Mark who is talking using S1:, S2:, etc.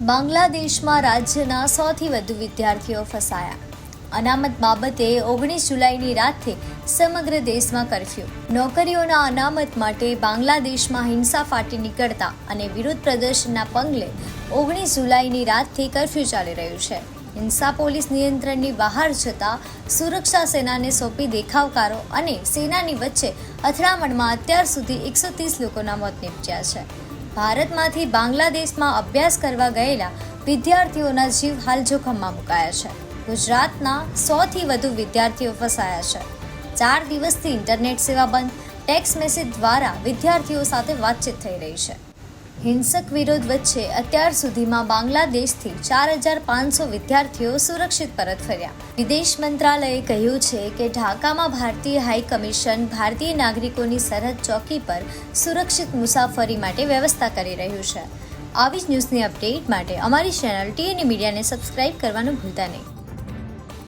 S1: બાંગ્લાદેશમાં રાજ્યના સૌથી વધુ વિદ્યાર્થીઓ ફસાયા. અનામત બાબતે ઓગણીસ જુલાઈની રાતથી સમગ્ર દેશમાં કરફ્યુ. નોકરીઓના અનામત માટે બાંગ્લાદેશમાં હિંસા ફાટી નીકળતા અને વિરોધ પ્રદર્શનના પગલે ઓગણીસ જુલાઈની રાતથી કરફ્યુ ચાલી રહ્યું છે. હિંસા પોલીસ નિયંત્રણની બહાર જતા સુરક્ષા સેનાને સોંપી દેખાવકારો અને સેનાની વચ્ચે અથડામણમાં અત્યાર સુધી એકસો ત્રીસ લોકોના મોત નીપજ્યા છે. ભારતમાંથી બાંગ્લાદેશમાં અભ્યાસ કરવા ગયેલા વિદ્યાર્થીઓના જીવ હાલ જોખમમાં મુકાયા છે. ગુજરાતના સોથી વધુ વિદ્યાર્થીઓ ફસાયા છે. ચાર દિવસથી ઇન્ટરનેટ સેવા બંધ, ટેક્સ મેસેજ દ્વારા વિદ્યાર્થીઓ સાથે વાતચીત થઈ રહી છે. હિંસક વિરોધ વચ્ચે અત્યાર સુધીમાં બાંગ્લાદેશથી ચાર હજાર પાંચસો વિદ્યાર્થીઓ સુરક્ષિત પરત ફર્યા. વિદેશ મંત્રાલયે કહ્યું છે કે ઢાકામાં ભારતીય હાઈ કમિશન ભારતીય નાગરિકોની સરહદ ચોકી પર સુરક્ષિત મુસાફરી માટે વ્યવસ્થા કરી રહ્યું છે. આવી જ ન્યૂઝની અપડેટ માટે અમારી ચેનલ ટીએની મીડિયાને સબસ્ક્રાઇબ કરવાનું ભૂલતા નહીં.